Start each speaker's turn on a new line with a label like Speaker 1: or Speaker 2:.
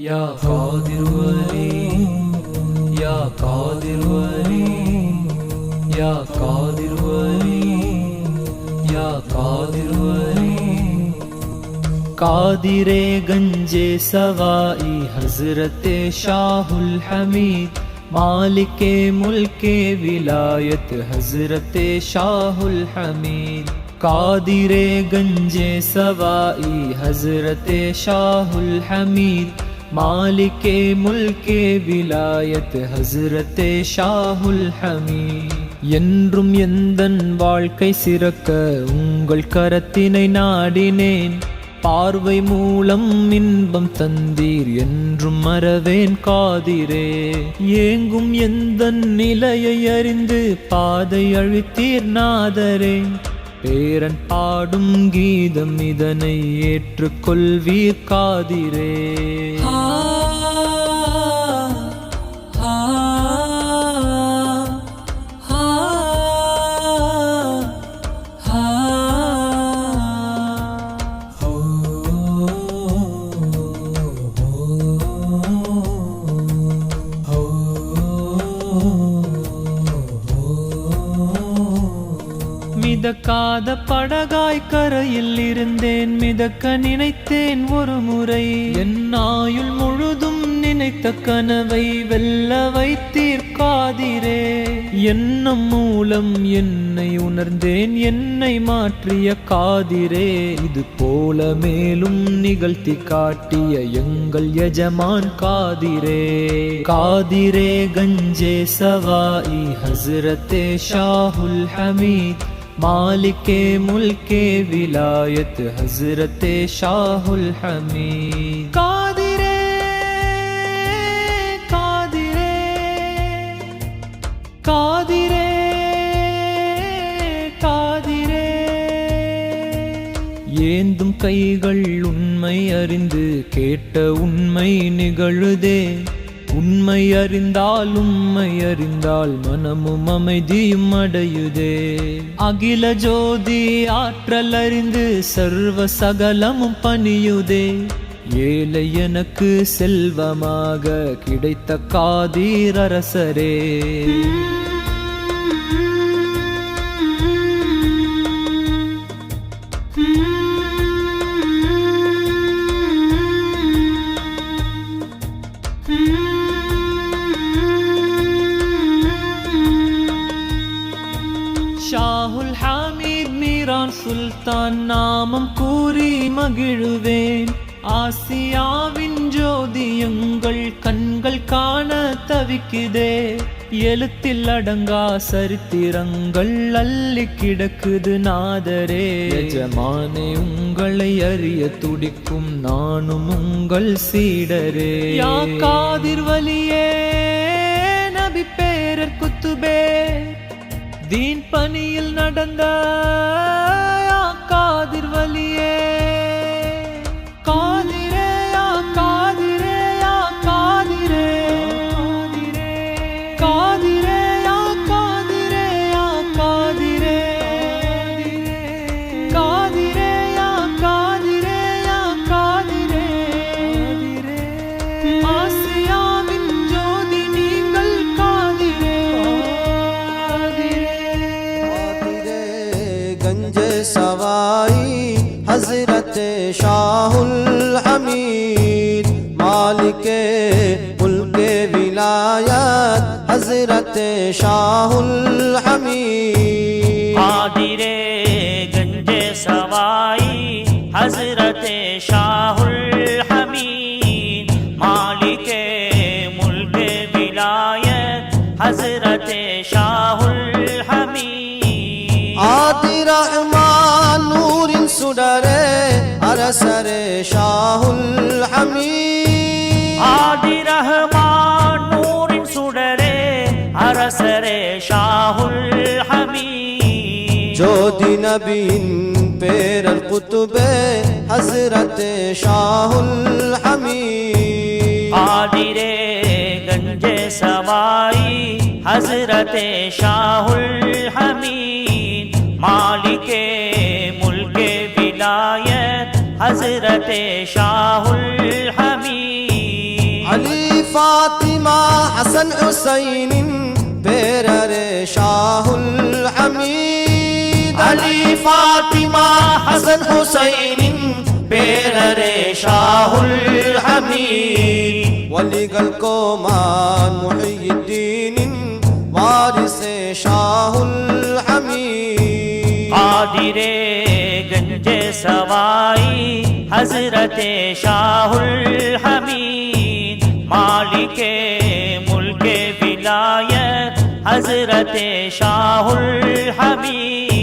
Speaker 1: یا قادر ولی یا قادر ولی یا قادر ولی یا قادر ولی قادر گنج سوائی حضرت شاہ الحمید، مالک ملک ولایت حضرت شاہ الحمید۔ قادر گنج سوائی حضرت شاہ الحمید मालिक मुल्क विलायत ஹசரத் ஷாஹுல் ஹமீத் என்றும் எந்தன் வாழ்க்கை சிறக்க உங்கள் கரத்தினை நாடினேன் பார்வை மூலம் இன்பம் தந்தீர் என்றும் மறவேன் காதிரே ஏங்கும் எந்த நிலையை அறிந்து பாதை அழித்தீர் நாதரே பேரன் பாடும் கீதம் இதனை ஏற்றுக்கொள்வீர் காதிரே. மிதக்காத படகாய் கரையில் இருந்தேன் மிதக்க நினைத்தேன் ஒரு முறை. என் ஆயுள் முழுதும் நினைத்த கனவை வெல்ல வைத்தீர்க்காதிரே. எண்ணம் மூலம் என்னை உணர்ந்தேன் என்னை மாற்றிய காதிரே. இது போல மேலும் நிகழ்த்தி காட்டிய எங்கள் எஜமான் காதிரே. காதிரே கஞ்சே சவாயி ஹசரத்தே ஷாஹுல் ஹமீத். मालिक मुल्क विलायत हजरत शाहुल हमीद कादिरे कादिरे कादिरे காதிரே ஏந்தும் கைகள் உண்மை அறிந்து கேட்ட உண்மை நிகழுதே உண்மை அறிந்தால் உண்மை அறிந்தால் மனமும் அமைதியும் அடையுதே. அகில ஜோதி ஆற்றல் அறிந்து சர்வ சகலமும் பணியுதே. ஏழை எனக்கு செல்வமாக கிடைத்த காதீர் அரசரே. சுல்தான் நாமம் கூறி மகிழுவேன். ஆசியாவின் ஜோதியங்கள் கண்கள் காண தவிக்குதே. எழுத்தில் அடங்கா சரித்திரங்கள் அள்ளி கிடக்குது நாதரே. எஜமானே உங்களை அறிய துடிக்கும் நானும் உங்கள் சீடரே. யா காதிர் வலியே நபி பேரர் குத்துபே. தீன் பணியில் நடந்த காதிர் வலியே.
Speaker 2: گنج
Speaker 3: سوائی حضرت شاہ الحمید مالک ملک ولایت حضرت شاہ الحمید۔ قادر گنج
Speaker 2: سوائی حضرت شاہ الحمید سر شاہ الحمید
Speaker 3: ஆதி ரஹ்மான் நூரின் சுடரே அரசரே ஷாஹுல் ஹமீத்
Speaker 2: جود نبی ان پیر القطب حضرت شاہ الحمید
Speaker 3: ஆதிரே கஞ்சே சவாயி ஹஸ்ரத்தே ஷாஹுல் ஹமீத் حضرت شاہ الحمید علی فاطمہ
Speaker 2: حسن حسین پیرر شاہ الحمید علی فاطمہ
Speaker 3: حسن حسین پیرر شاہ الحمید ولیگل کو
Speaker 2: مان محی الدین وارث شاہ الحمید
Speaker 3: قادر گنج سوار जर शाहुल् हबी मलिक मुल्क विलाय हसर शाहल् हबी